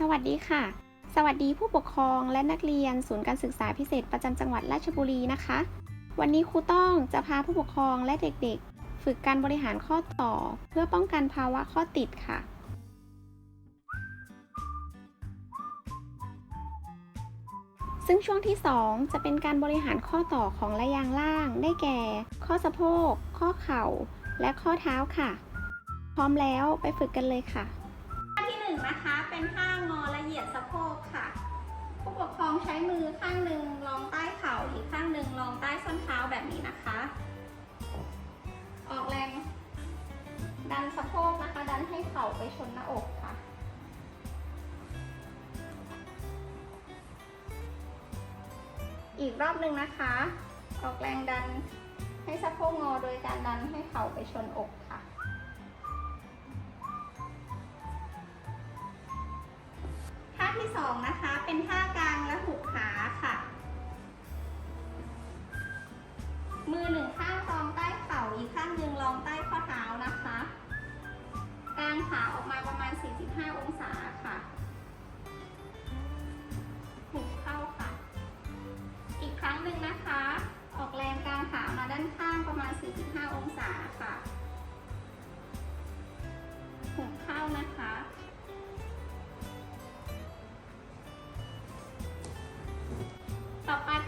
สวัสดีค่ะ สวัสดีผู้ปกครองและนักเรียนศูนย์การศึกษาพิเศษประจำจังหวัดราชบุรีนะคะ วันนี้ครูต้องจะพาผู้ปกครองและเด็กๆ ฝึกการบริหารข้อต่อ เพื่อป้องกันภาวะข้อติดค่ะซึ่งช่วงที่ 2 จะเป็นการบริหารข้อต่อของระยางล่าง ได้แก่ ข้อสะโพก ข้อเข่า และข้อเท้าค่ะ พร้อมแล้วไปฝึกกันเลยค่ะ ท่าที่หนึ่งนะคะ เป็นท่างอละเหยียดสะโพกค่ะ ผู้ปกครองใช้มือข้างหนึ่งรองใต้เข่าอีกข้างหนึ่งรองใต้ส้นเท้าแบบนี้นะคะ ออกแรง ดันสะโพกนะคะ ดันให้เข่าไปชนหน้าอกค่ะอีกรอบหนึ่งนะคะ ออกแรงดันให้สะโพกงอโดยการดันให้เข่าไปชนอก ท่าที่สองนะคะ เป็นท่ากลางและหุบขาค่ะ มือหนึ่งข้างรองใต้เข่าอีกข้างหนึ่งรองใต้ข้อเท้านะคะ กางขาออกมาประมาณ 45 องศา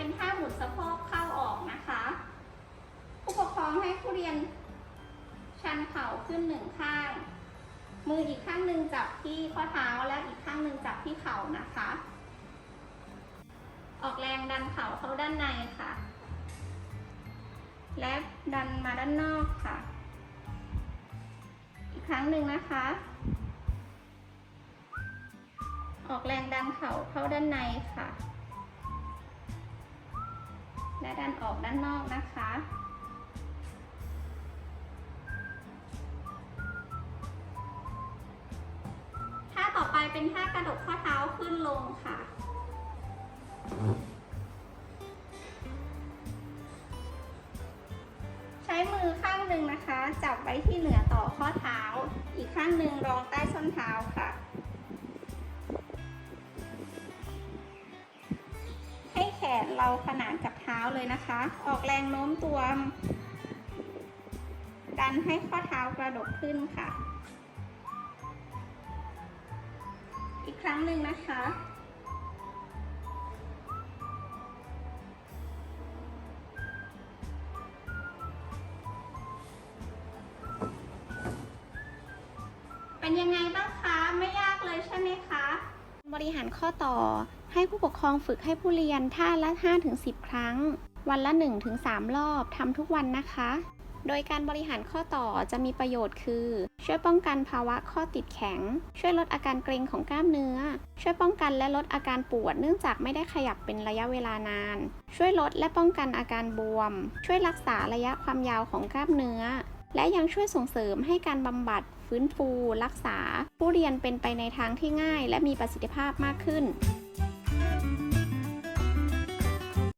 เป็นท่าหมุนสะโพกเข้าออกนะคะ ผู้ปกครองให้ผู้เรียนชันเข่าขึ้นหนึ่งข้าง มืออีกข้างหนึ่งจับที่ข้อเท้าและอีกข้างหนึ่งจับที่เข่านะคะ ออกแรงดันเข่าเข้าด้านในค่ะ และดันมาด้านนอกค่ะ อีกครั้งหนึ่งนะคะ ออกแรงดันเข่าเข้าด้านในค่ะ และดันออกด้านนอกนะคะ ท่าต่อไปเป็นท่ากระดกข้อเท้าขึ้นลงค่ะใช้มือข้างหนึ่งนะคะ จับไว้ที่เหนือต่อข้อเท้า อีกข้างหนึ่งรองใต้ส้นเท้าค่ะ เราขนานกับเท้าเลยนะคะ ออกแรงโน้มตัวดันให้ข้อเท้ากระดกขึ้นค่ะ อีกครั้งหนึ่งนะคะ เป็นยังไงบ้างคะ ไม่ยากเลยใช่ไหมคะ บริหารข้อต่อ ให้ผู้ปกครองฝึกให้ผู้เรียนท่าละ 5-10 ครั้ง วันละ 1-3 รอบทำทุกวันนะคะ โดยการบริหารข้อต่อจะมีประโยชน์คือ ช่วยป้องกันภาวะข้อติดแข็ง ช่วยลดอาการเกร็งของกล้ามเนื้อ ช่วยป้องกันและลดอาการปวดเนื่องจากไม่ได้ขยับเป็นระยะเวลานาน ช่วยลดและป้องกันอาการบวม ช่วยรักษาระยะความยาวของกล้ามเนื้อ และยังช่วยส่งเสริมให้การบำบัด ฟื้นฟู รักษา ผู้เรียนเป็นไปในทางที่ง่าย และมีประสิทธิภาพมากขึ้น